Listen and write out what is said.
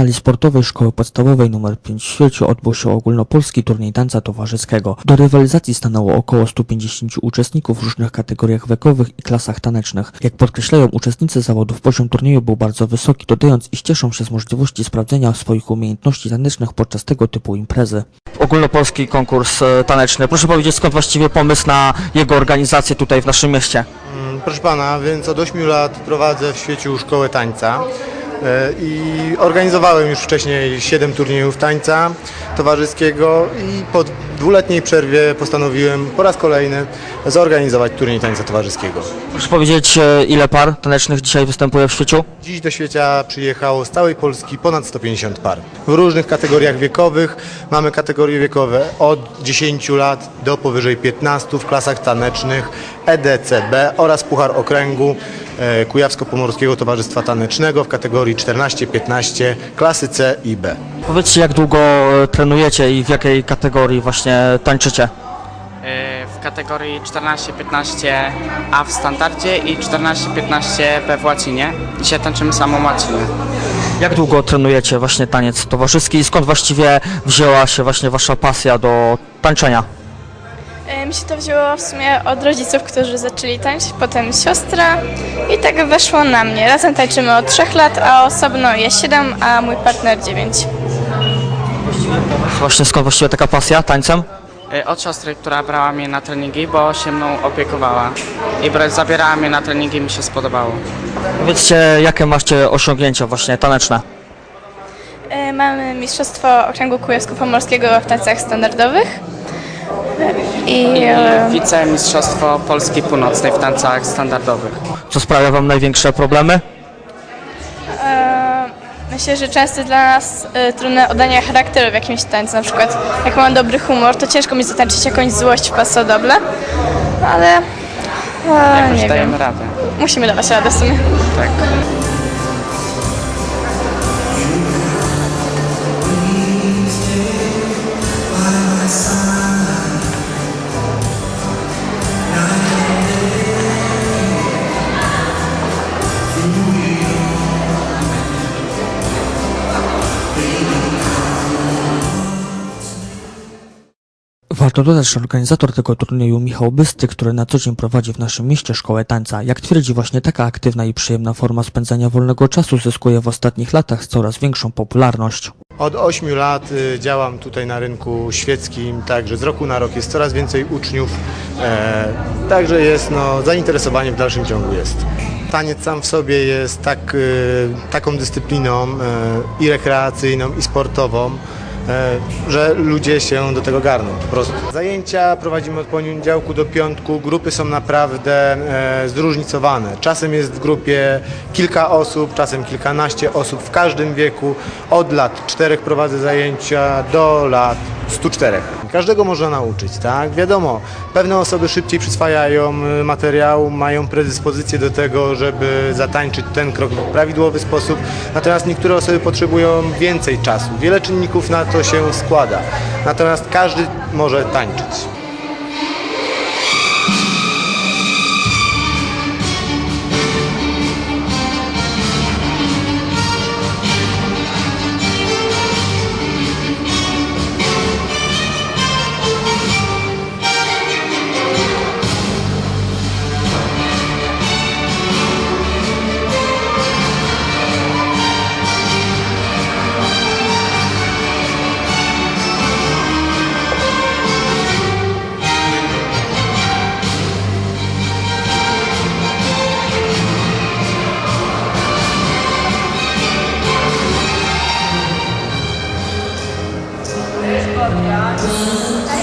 sali sportowej Szkoły Podstawowej nr 5 w Świeciu odbył się ogólnopolski turniej tańca towarzyskiego. Do rywalizacji stanęło około 150 uczestników w różnych kategoriach wiekowych i klasach tanecznych. Jak podkreślają uczestnicy zawodów, poziom turnieju był bardzo wysoki, dodając, iż cieszą się z możliwości sprawdzenia swoich umiejętności tanecznych podczas tego typu imprezy. Ogólnopolski konkurs e, taneczny. Proszę powiedzieć, skąd właściwie pomysł na jego organizację tutaj w naszym mieście? Mm, Proszę pana, więc od 8 lat prowadzę w świeciu szkołę tańca i organizowałem już wcześniej 7 turniejów tańca towarzyskiego i po dwuletniej przerwie postanowiłem po raz kolejny zorganizować turniej tańca towarzyskiego. Proszę powiedzieć, e, ile par tanecznych dzisiaj występuje w świeciu? Dziś do świata przyjechało z całej Polski ponad 150 par. W różnych kategoriach wiekowych mamy kategorie wiekowe od 10 lat do powyżej 15 w klasach tanecznych EDCB oraz Puchar Okręgu e, Kujawsko-Pomorskiego Towarzystwa Tanecznego w kategorii 14-15 klasy C i B. Powiedzcie, jak długo e, trenujecie i w jakiej kategorii właśnie tańczycie? Y, w kategorii 14-15 A w standardzie i 14-15 B w łacinie. Dzisiaj tańczymy samą łacinę. Jak długo trenujecie właśnie taniec towarzyski i skąd właściwie wzięła się właśnie wasza pasja do tańczenia? E, Mi się to wzięło w sumie od rodziców, którzy zaczęli tańczyć, potem siostra i tak weszło na mnie. Razem tańczymy od 3 lat, a osobno jest 7, a mój partner 9. Właśnie skąd właściwie taka pasja tańcem? Y, Od siostry, która brała mnie na treningi, bo się mną opiekowała. I bra- zabierała mnie na treningi, mi się spodobało. Powiedzcie, jakie macie osiągnięcia właśnie taneczne? E, Mamy Mistrzostwo Okręgu Kujawsko-Pomorskiego w tańcach standardowych. I e, Wicemistrzostwo Polski Północnej w tańcach standardowych. Co sprawia wam największe problemy? E, myślę, że często dla nas e, trudne oddanie charakteru w jakimś tańcu. Na przykład jak mam dobry humor, to ciężko mi zatańczyć jakąś złość w pasodoble, ale e, Jakoś nie dajemy wiem. radę. Musimy dawać radę w sumie. Tak. Warto dodać, że organizator tego turnieju Michał Bysty, który na co dzień prowadzi w naszym mieście szkołę tańca, jak twierdzi właśnie taka aktywna i przyjemna forma spędzania wolnego czasu zyskuje w ostatnich latach coraz większą popularność. Od 8 lat y, działam tutaj na rynku świeckim, także z roku na rok jest coraz więcej uczniów, e, także jest no, zainteresowanie w dalszym ciągu jest. Taniec sam w sobie jest tak, y, taką dyscypliną e, i rekreacyjną, i sportową, że ludzie się do tego garną po prostu. Zajęcia prowadzimy od poniedziałku do piątku, grupy są naprawdę e, zróżnicowane. Czasem jest w grupie kilka osób, czasem kilkanaście osób w każdym wieku. Od lat czterech prowadzę zajęcia do lat 104. Każdego można nauczyć, tak? Wiadomo, pewne osoby szybciej przyswajają y, materiał, mają predyspozycję do tego, żeby zatańczyć ten krok w prawidłowy sposób, natomiast niektóre osoby potrzebują więcej czasu. Wiele czynników na to się składa, natomiast każdy może tańczyć. God.